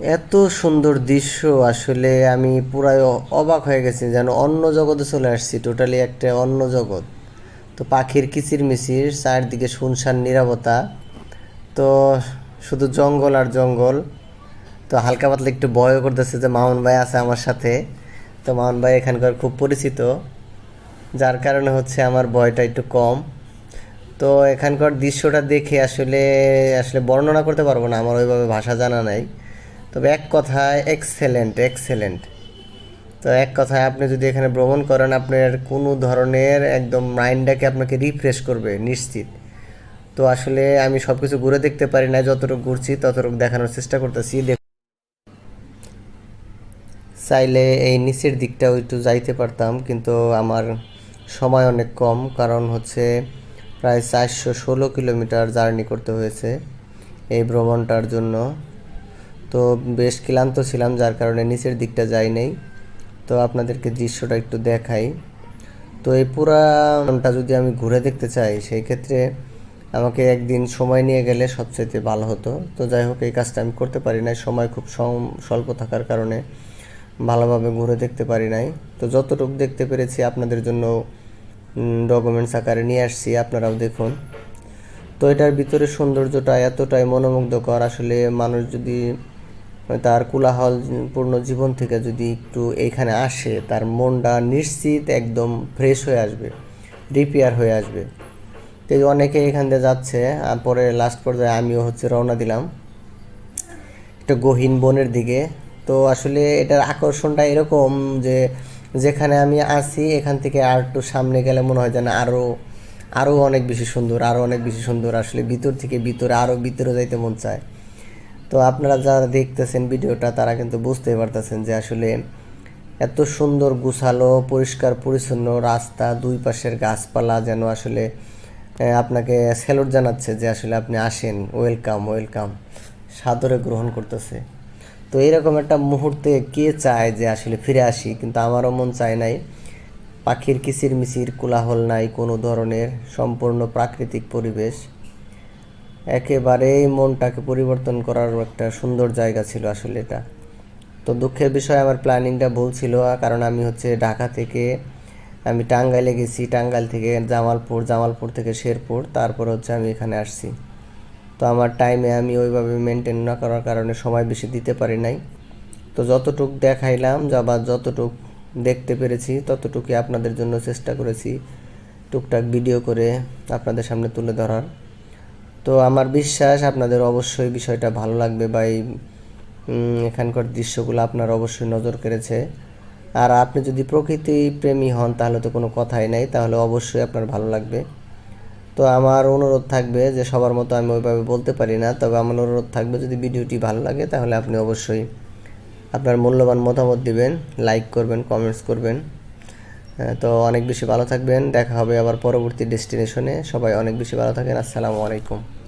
এত সুন্দর দৃশ্য, আসলে আমি পুরাই অবাক হয়ে গেছি যেন অন্য জগতে চলে আসছি টোটালি একটা অন্য জগৎ। তো পাখির কিচির মিচির চারদিকে শুনশান নীরবতা, তো শুধু জঙ্গল আর জঙ্গল। তো হালকা পাতলা একটু ভয়ও করতেছে যে মামুন ভাই আছে আমার সাথে। তো মামুন ভাই এখানকার খুব পরিচিত, যার কারণে হচ্ছে আমার ভয়টা একটু কম। তো এখানকার দৃশ্যটা দেখে আসলে আসলে বর্ণনা করতে পারব না, আমার ওইভাবে ভাষা জানা নাই। তবে এক কথায় এক্সেলেন্ট এক্সেলেন্ট তো এক কথায় আপনি যদি এখানে ভ্রমণ করেন, আপনার কোনো ধরনের একদম মাইন্ডটাকে আপনাকে রিফ্রেশ করবে, নিশ্চিত। তো আসলে আমি সব কিছু ঘুরে দেখতে পারি না, যতটুকু ঘুরছি ততটুকু দেখানোর চেষ্টা করতেছি। চাইলে এই নিচের দিকটাও একটু যাইতে পারতাম, কিন্তু আমার সময় অনেক কম, কারণ হচ্ছে প্রায় চারশো ষোলো কিলোমিটার জার্নি করতে হয়েছে এই ভ্রমণটার জন্য। তো বেশ ক্লান্ত ছিলাম, যার কারণে নিচের দিকটা যাই নাই। তো আপনাদেরকে দৃশ্যটা একটু দেখাই। তো এই পুরাটা যদি আমি ঘুরে দেখতে চাই, সেই ক্ষেত্রে আমাকে একদিন সময় নিয়ে গেলে সবচেয়ে ভালো হতো। তো যাই হোক, এই কাজটা আমি করতে পারি নাই। সময় খুব স্বল্প থাকার কারণে ভালোভাবে ঘুরে দেখতে পারি নাই। তো যতটুকু দেখতে পেরেছি, আপনাদের জন্য ডকুমেন্টস আকারে নিয়ে আসছি, আপনারাও দেখুন। তো এটার ভিতরে সৌন্দর্যটা এতটাই মনোমুগ্ধকর, আসলে মানুষ যদি তার কোলাহল পূর্ণ জীবন থেকে যদি একটু এইখানে আসে, তার মনটা নিশ্চিত একদম ফ্রেশ হয়ে আসবে রিপেয়ার হয়ে আসবে। তো অনেকে এখান দিয়ে যাচ্ছে, আর পরে লাস্ট পর্যায়ে আমিও হচ্ছে রওনা দিলাম। একটা গহীন বনের দিকে। তো আসলে এটার আকর্ষণটা এরকম যে যেখানে আমি আছি, এখান থেকে আর একটু সামনে গেলে মনে হয় যেন আরও আরও অনেক বেশি সুন্দর আরও অনেক বেশি সুন্দর। আসলে ভিতর থেকে ভিতরে আরও ভিতরে যাইতে মন চায়। তো আপনারা যারা দেখতেছেন ভিডিওটা, তারা কিন্তু বুঝতে পারতেছেন যে আসলে এত সুন্দর গুছালো, পরিষ্কার, পরিচ্ছন্ন রাস্তা, দুই পাশের গাছপালা যেন আসলে আপনাকে স্যালুট জানাচ্ছে যে আসলে আপনি আসেন। Welcome welcome. সাদরে গ্রহণ করতেছে। তো এরকম একটা মুহূর্তে কে চায় যে আসলে ফিরে আসি? কিন্তু আমারও মন চায় নাই। পাখির কিচির মিচির কোলাহল নাই কোনো ধরনের সম্পূর্ণ প্রাকৃতিক পরিবেশ। একেবারেই মনটাকে পরিবর্তন করার একটা সুন্দর জায়গা ছিল আসলে এটা। তো দুঃখের বিষয়, আমার প্ল্যানিংটা ভুল ছিল, কারণ আমি হচ্ছে ঢাকা থেকে, আমি টাঙ্গাইলে গেছি, টাঙ্গাইল থেকে জামালপুর জামালপুর থেকে শেরপুর, তারপর হচ্ছে আমি এখানে আসছি। তো আমার টাইমে আমি ওইভাবে মেনটেন না করার কারণে সময় বেশি দিতে পারি নাই। তো যতটুক দেখাইলাম, যা বা যতটুক দেখতে পেরেছি, ততটুকুই আপনাদের জন্য চেষ্টা করেছি টুকটাক ভিডিও করে আপনাদের সামনে তুলে ধরার। তো আমার বিশ্বাস আপনাদের অবশ্যই বিষয়টা ভালো লাগবে বা এই এখানকার দৃশ্যগুলো আপনার অবশ্যই নজর কেড়েছে। আর আপনি যদি প্রকৃতি প্রেমী হন, তাহলে তো কোনো কথাই নাই, তাহলে অবশ্যই আপনার ভালো লাগবে। তো আমার অনুরোধ থাকবে যে সবার মতো আমি ওইভাবে বলতে পারি না, তবে আমার অনুরোধ থাকবে যদি ভিডিওটি ভালো লাগে, তাহলে আপনি অবশ্যই আপনার মূল্যবান মতামত দিবেন লাইক করবেন কমেন্টস করবেন। তো অনেক বেশি ভালো থাকবেন। দেখা হবে আবার পরবর্তী ডেস্টিনেশনে। সবাই অনেক বেশি ভালো থাকেন। আসসালামু আলাইকুম।